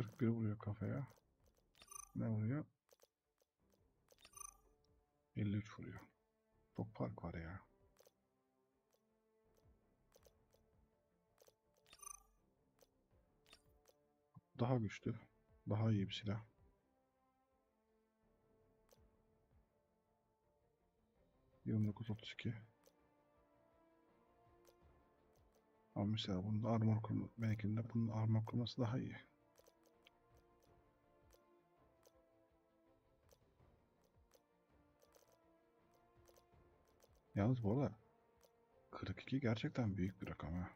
41 vuruyor kafaya. Ne vuruyor? 53 vuruyor. Çok fark var ya. Daha güçlü. Daha iyi bir silah. Yirmi dokuz otuz iki. Ama mesela bunun armor kurma, benimkinde bunun armor kurması daha iyi. Yalnız bu arada 42 gerçekten büyük bir rakam ha.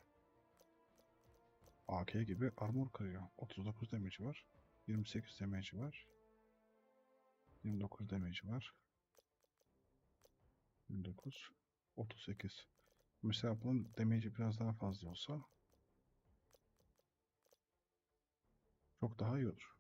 AK gibi armor kırıyor. 39 damage var. 28 damage var. 29 damage var. 29 38 Mesela bunun damage'i biraz daha fazla olsa çok daha iyi olur.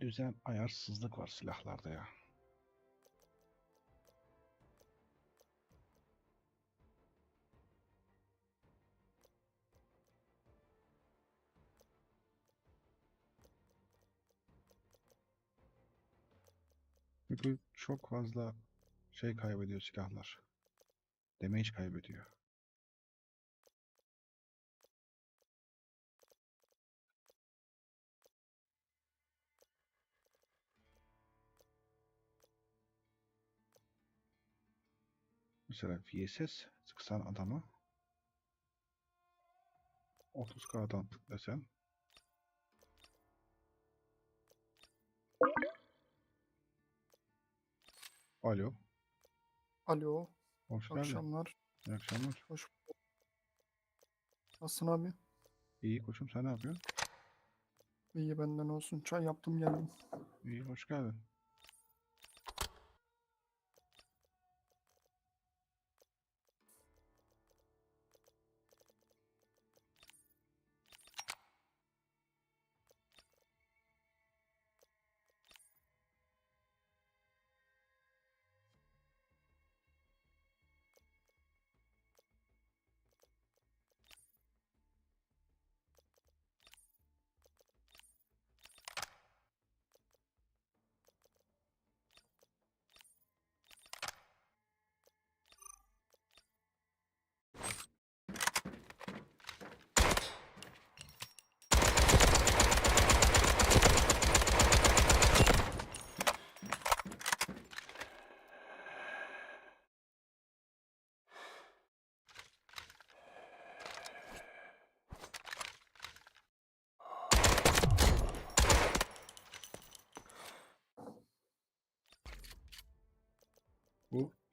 Düzen ayarsızlık var silahlarda ya. Çünkü çok fazla şey kaybediyor silahlar. Damage kaybediyor. Mesela VSS sıksan adama 30k'dan tıklasan Alo. Alo, Hoş geldin. akşamlar. İyi akşamlar. Hoş bulduk. Nasılsın abi? İyi koçum sen ne yapıyorsun? İyi benden olsun. Çay yaptım geldim. İyi hoş geldin.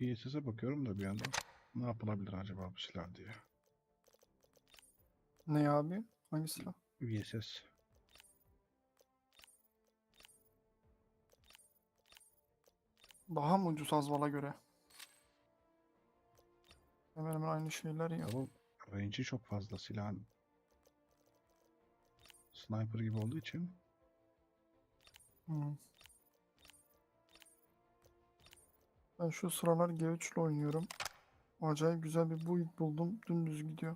Bu ISS'e bakıyorum da bir yandan. Ne yapılabilir acaba bu silah diye. Ne abi? Hangi silah? VSS. Daha mı ucuz Azval'a göre? Hemen hemen aynı şeyler ya. Bu range'i çok fazla silahın. Sniper gibi olduğu için Hmm. Ben şu sıralar G3 ile oynuyorum. Acayip güzel bir build buldum. Dümdüz gidiyor.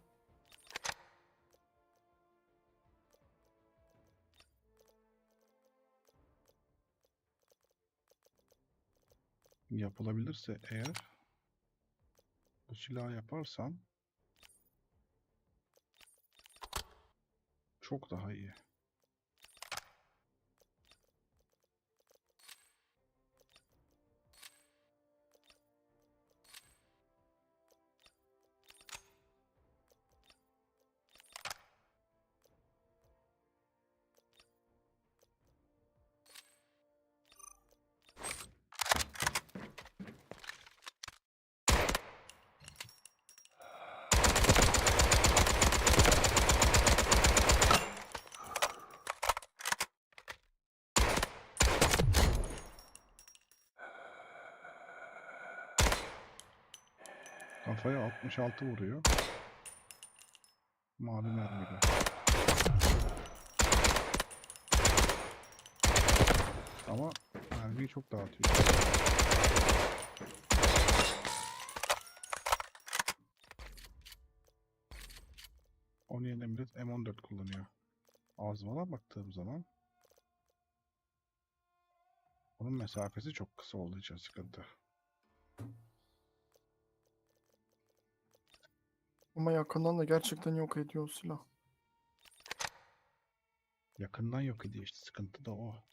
yapılabilirse eğer bu silahı yaparsan çok daha iyi. Kafaya 66 vuruyor. Mavi mermiyle. Ama mermiyi çok dağıtıyor. Onun yerine millet M14 kullanıyor. Azmala baktığım zaman onun mesafesi çok kısa olduğu için sıkıntı. Ama yakından da gerçekten yok ediyor silah. Yakından yok ediyor işte sıkıntı da o.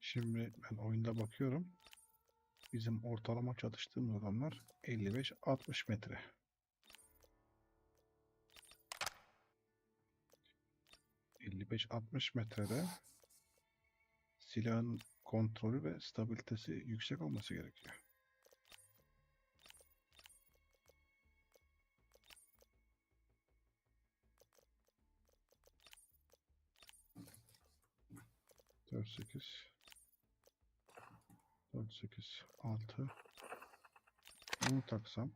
Şimdi ben oyunda bakıyorum. Bizim ortalama çalıştığımız adamlar 55-60 metre. ...55-60 metrede... ...silahın kontrolü ve stabilitesi yüksek olması gerekiyor. Dört sekiz. Dört sekiz altı. Bunu taksam.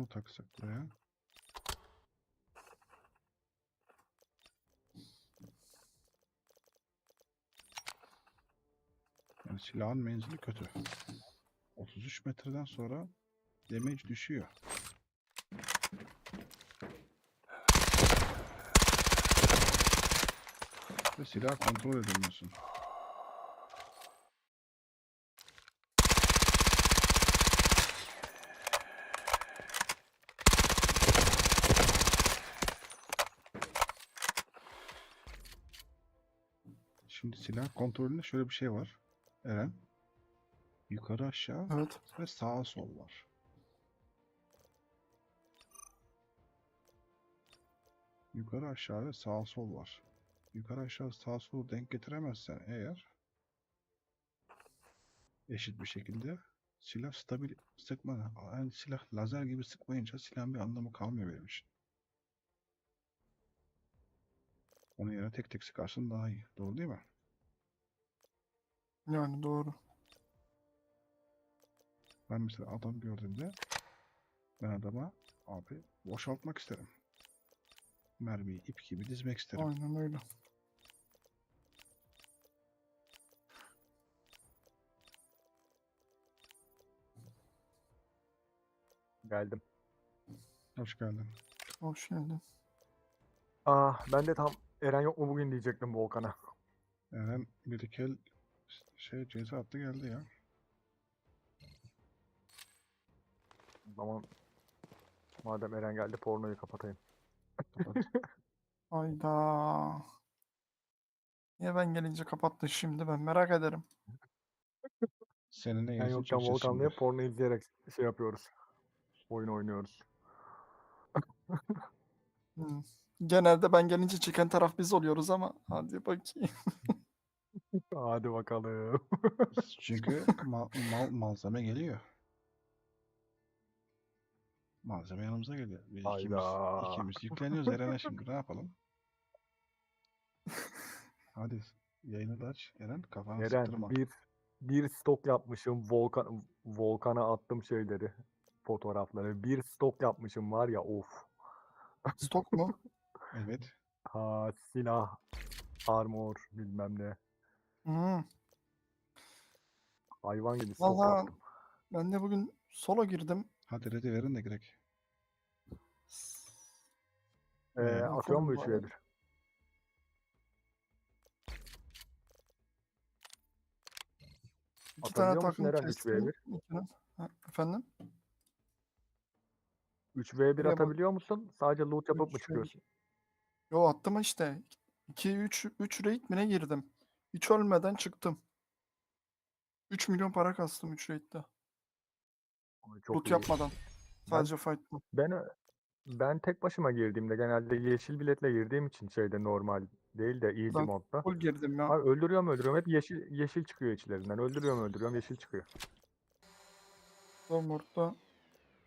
Bunu taksak buraya. Yani silahın menzili kötü. 33 metreden sonra damage düşüyor. Ve silah kontrol edemiyorsun. Şimdi silah kontrolünde şöyle bir şey var. Eren. Yukarı aşağı Evet. ve sağa sol var. Yukarı aşağı ve sağ sol var. Yukarı aşağı sağ solu denk getiremezsen eğer eşit bir şekilde silah stabil sıkma yani silah lazer gibi sıkmayınca silahın bir anlamı kalmıyor benim için. Onun yerine tek tek sıkarsın daha iyi. Doğru değil mi? Yani doğru. Ben mesela adam gördüğümde ben adama abi boşaltmak isterim. Mermiyi ip gibi dizmek isterim. Aynen öyle. Geldim. Hoş geldin. Hoş geldin. Ah ben de tam Eren yok mu bugün diyecektim Volkan'a. Eren bir iki el şey ceza attı geldi ya. O zaman madem Eren geldi pornoyu kapatayım. Kapat. Hayda. Niye ben gelince kapattın şimdi ben merak ederim. Seninle ilgisi yokken Volkan'la porno izleyerek şey yapıyoruz. Oyun oynuyoruz. Hmm. Genelde ben gelince çeken taraf biz oluyoruz ama hadi bakayım. Hadi bakalım. Çünkü mal, mal, malzeme geliyor. Malzeme yanımıza geliyor. Biz ikimiz, Hayda. ikimiz yükleniyoruz Eren'e şimdi ne yapalım? Hadi yayını da aç Eren kafanı Eren sıktırma. bir bir stok yapmışım Volkan Volkan'a attım şeyleri fotoğrafları. Bir stok yapmışım var ya of. Stok mu? Evet. Ha silah, armor bilmem ne. Hmm. Hayvan gibi stok Valla ben de bugün solo girdim. Hadi ready verin de girek. Ee, Ee, atıyor mu bakalım 3 bari. 1 İki tane Atabiliyor musun takım Eren 3 kestim. v İkinin- Ha, Efendim? 3 v 1 Buraya bak. atabiliyor musun? Sadece loot yapıp mı Üç v bir. çıkıyorsun? Yo attım işte. 2 3 3 raid mi ne girdim? Hiç ölmeden çıktım. 3 milyon para kastım 3 raid'de. Çok Loot iyi. yapmadan. Sadece fight. Ben Ben tek başıma girdiğimde genelde yeşil biletle girdiğim için şeyde normal değil de easy Ben modda. Full girdim ya. Abi öldürüyorum öldürüyorum hep yeşil yeşil çıkıyor içlerinden. Öldürüyorum öldürüyorum yeşil çıkıyor. Zor modda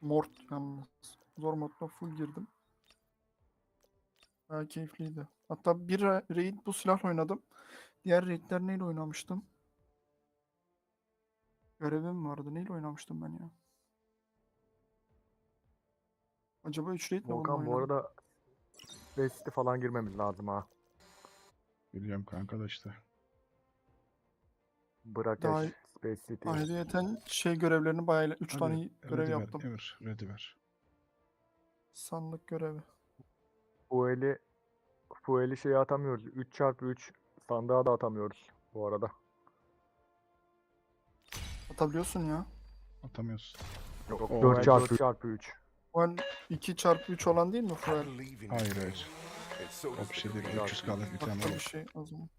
mort yalnız. Zor modda full girdim. Bayağı keyifliydi. Hatta bir ra- raid bu silah oynadım. Diğer raidler neyle oynamıştım? Görevim vardı. Neyle oynamıştım ben ya? Acaba 3 raid mi Volkan bu arada City falan girmemiz lazım ha. Biliyorum kanka da işte. Brakeş, Daha- City. Ayrıyeten şey görevlerini bayağı 3 Hadi, tane görev yaptım. Emir, ready ver. Sandık görevi. Fuel'i Fuel'i şeye atamıyoruz. 3x3 sandığa da atamıyoruz bu arada. Atabiliyorsun ya. Atamıyorsun. Yok, O- 4x3. Fuel 2 çarpı 3 olan değil mi Fuel? Hayır hayır. O bir şey değil. 300 kalır bir tane Başka bir var. şey o zaman.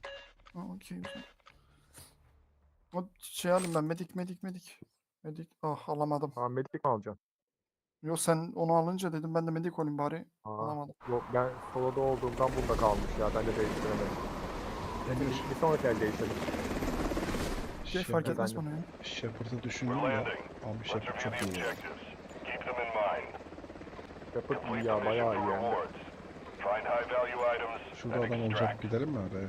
Ha okey o şey alayım ben medik medik medik. Medik ah alamadım. Ha medik mi alacaksın? Yok sen onu alınca dedim ben de medik olayım bari. Ha, Alamadım. yok ben soloda olduğumdan bunda kalmış ya. Ben de değiştiremedim. Emir, Bir sonraki el değiştirdim. Şey fark Shepard- etmez bana ya. Shepard'ı düşündüm ya. Abi Shepard çok iyi. ya. Shepard iyi ya bayağı iyi yani. Şurada adam olacak gidelim mi oraya?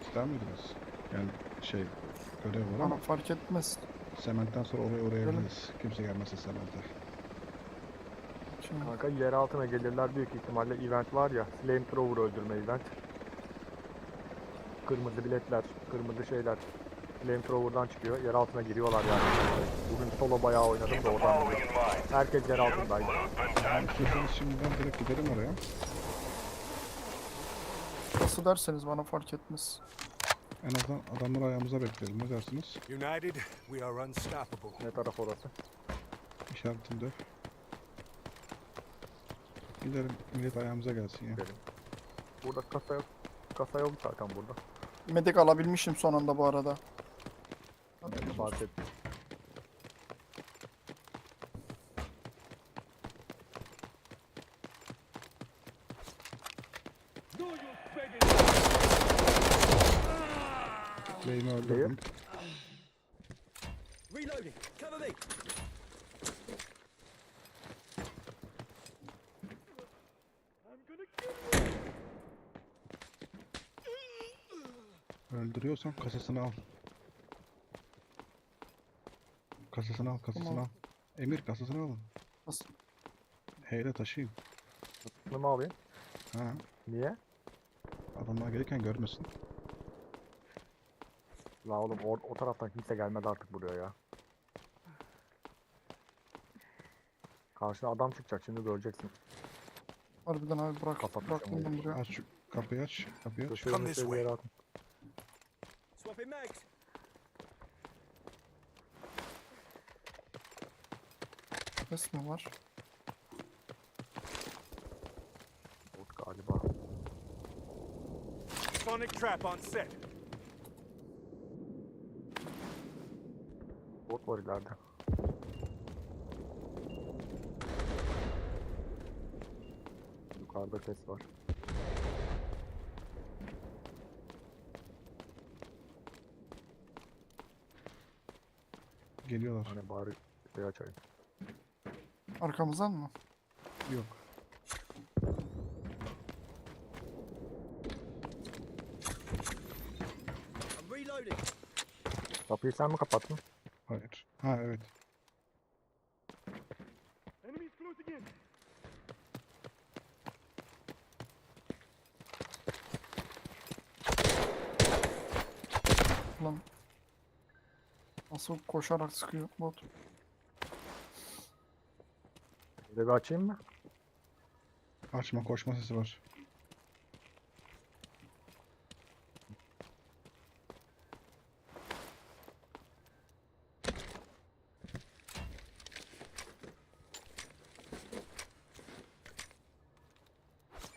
İster miydiniz? Yani şey görev var Bana ama fark etmez. sementten sonra oraya uğrayabiliriz. Kimse gelmezse semente. Şey, Kanka yer altına gelirler büyük ihtimalle event var ya. Flamethrower öldürme event. Kırmızı biletler, kırmızı şeyler. Flamethrower'dan çıkıyor. Yer altına giriyorlar yani. Bugün solo bayağı oynadım da oradan. Herkes yer altındaydı. Yani istiyorsanız şimdiden direkt gidelim oraya. Nasıl derseniz bana fark etmez. En azından adamları ayağımıza bekleyelim. Ne dersiniz? United, we are unstoppable. Ne taraf orası? İşaretimde. Gidelim millet ayağımıza gelsin ya. Gidelim. Burada kasa yok. Kasa yok zaten burada. Medik alabilmişim son anda bu arada. Fark ettim. Öldürüyorsan kasasını al. Kasasını al, kasasını Tamam. al. Emir kasasını alın. Nasıl? Heyle taşıyın. Bunu mu alayım? Ha, Niye? adamlar gelirken görmesin. La oğlum o, o taraftan kimse gelmedi artık buraya ya. Karşına adam çıkacak şimdi göreceksin. Harbiden abi bırak. Oyunu. buraya. Aç şu kapıyı aç, kapıyı aç. Götürün this bir way. yere atın. Ses mi var? Bot galiba. Sonic trap on set. Bot var ileride. Yukarıda ses var. Geliyorlar. Hani bari şey açayım. Arkamızdan mı? Yok. Kapıyı sen mi kapattın? Hayır. Ha evet. Lan. Nasıl koşarak sıkıyor bot. De bir açayım mı? Açma koşma sesi var.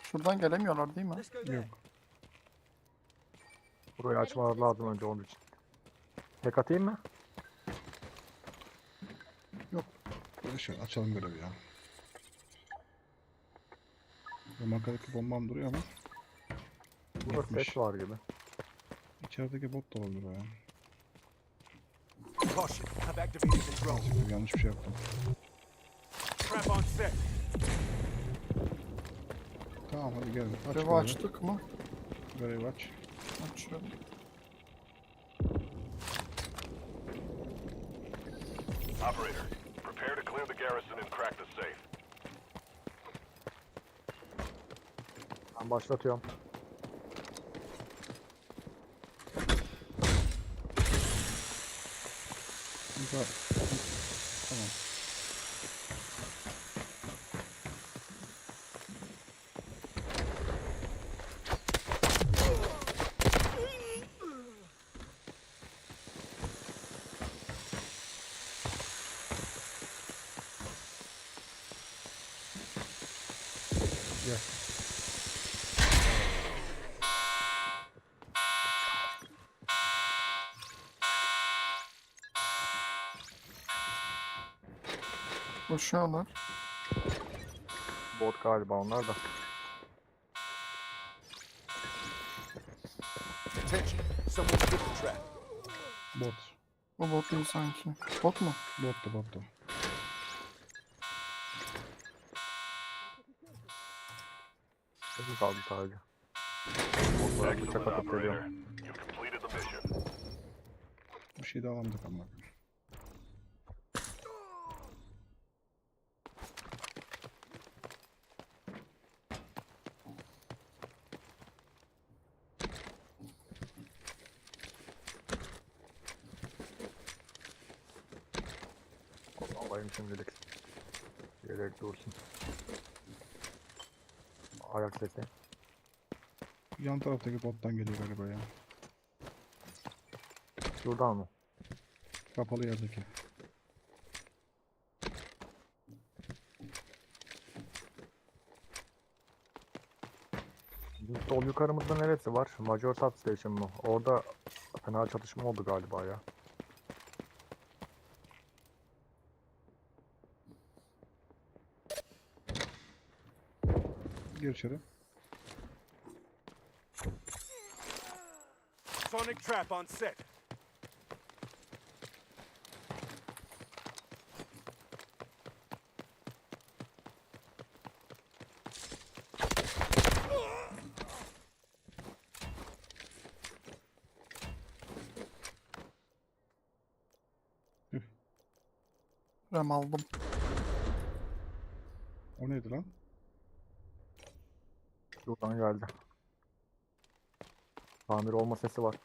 Şuradan gelemiyorlar değil mi? Yok. Burayı açmalar lazım önce onun için. Tek atayım mı? Şöyle açalım görevi ya. Bu makadaki bombam duruyor ama Burada Gitmiş. set var gibi. içerideki bot da olabilir o ya. Caution. Activated Yanlış bir şey yaptım. Trap on set. Tamam hadi gelin. Aç Görevi görevi. açtık mı? Görevi aç. Açıyorum. Operator, prepare to clear the garrison and crack the safe. Ben başlatıyorum. Tamam. Gel. Koşuyorlar. Bot galiba onlar da. Attention. Someone hit the trap. Bot. Bu bot değil sanki. Bot mu? Bottu bottu. Sesim kaldı sadece. Botlara bıçak atıp geliyorum. Bir şey de alamadık ama. Alayım şimdilik. Yedek dursun. Ayak sesi. Yan taraftaki bottan geliyor galiba ya. Şuradan mı? Kapalı yerdeki. Sol yukarımızda neresi var? Major Substation mı? Orada fena çatışma oldu galiba ya. Gir içeri. Sonic trap on set. Rem aldım. O neydi lan? Şuradan geldi. Tamir olma sesi var.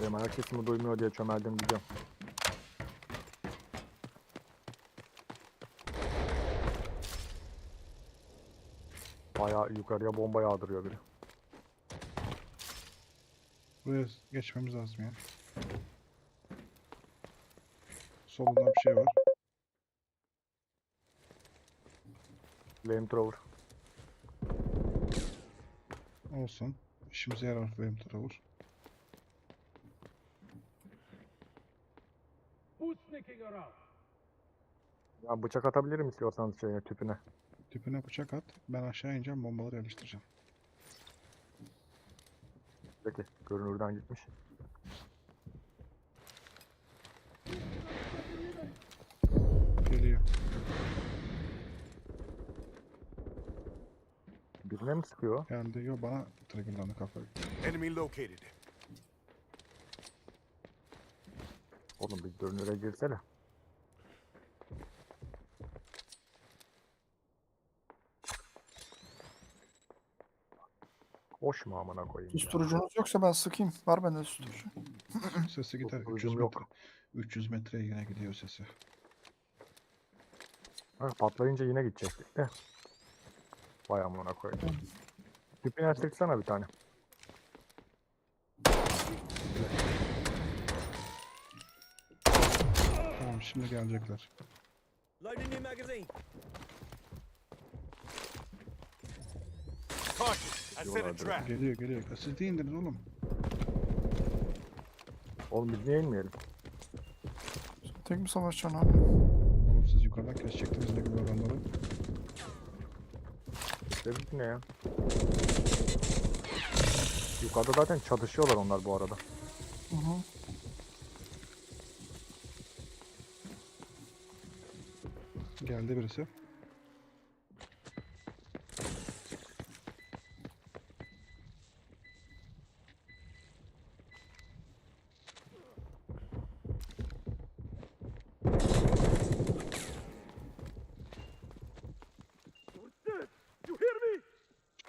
Benim ayak sesimi duymuyor diye çömeldim gidiyorum. Bayağı yukarıya bomba yağdırıyor biri. Buraya geçmemiz lazım ya. Solunda bir şey var. Flamethrower. Olsun. İşimize yarar flamethrower. Ya bıçak atabilirim istiyorsanız şeye tüpüne. Tüpüne bıçak at. Ben aşağı ineceğim bombaları yerleştireceğim. Peki görünürden gitmiş. Geliyor. Birine mi sıkıyor? Geldi. Yo bana triggerlandı kafayı. Enemy located. Oğlum bir görünüre girsene. Koşma amına koyayım ya. Susturucunuz yoksa ben sıkayım. Var bende susturucu. Sesi gider. Uygun 300 yok. metre. 300 metreye yine gidiyor sesi. Ha, patlayınca yine gidecektik de. Vay amına koyayım. Tüpüne sıksana bir tane. Tamam şimdi gelecekler. Loading new magazine. Caution. I set a trap. Geliyor geliyor. Siz de indiniz oğlum. Oğlum biz niye inmeyelim? Tek mi savaşacaksın abi? Oğlum siz yukarıdan kesecektiniz ne gibi adamları. Ses ne ya? Yukarıda zaten çatışıyorlar onlar bu arada. Hı hı. Geldi birisi.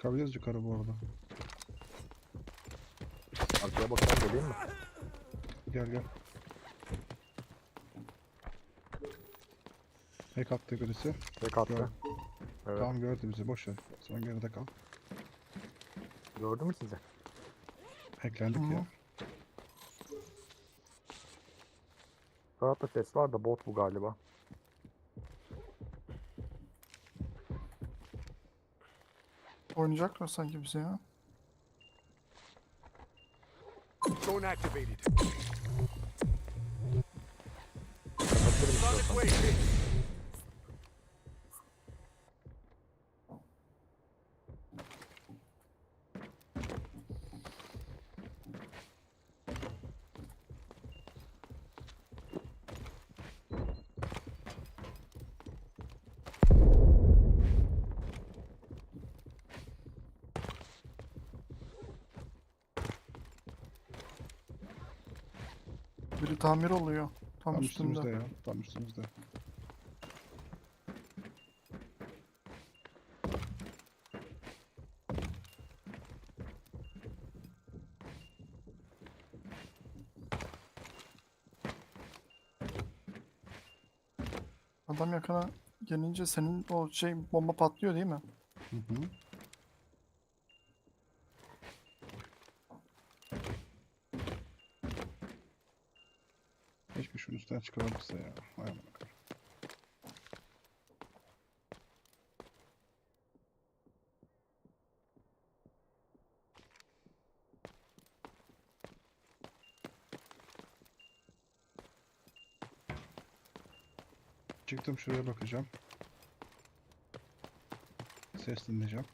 Çıkabiliriz yukarı bu arada. Arkaya bakalım geleyim mi? Gel gel. Hack attı birisi. Tek attı. Gör. Evet. Tamam gördü bizi boş ver. Sen geride kal. Gördü mü sizi? Hacklendik ya. Sağda ses var da bot bu galiba. Oynayacaklar sanki bize ya. Drone activated. İstiyorsan. way. Hit. Biri tamir oluyor. Tam, Tam üstünde. üstümüzde ya. Tam üstümüzde. Adam yakına gelince senin o şey bomba patlıyor değil mi? Hı hı. Üstüne çıkarabilse ya. Koyayım. Çıktım şuraya bakacağım. Ses dinleyeceğim.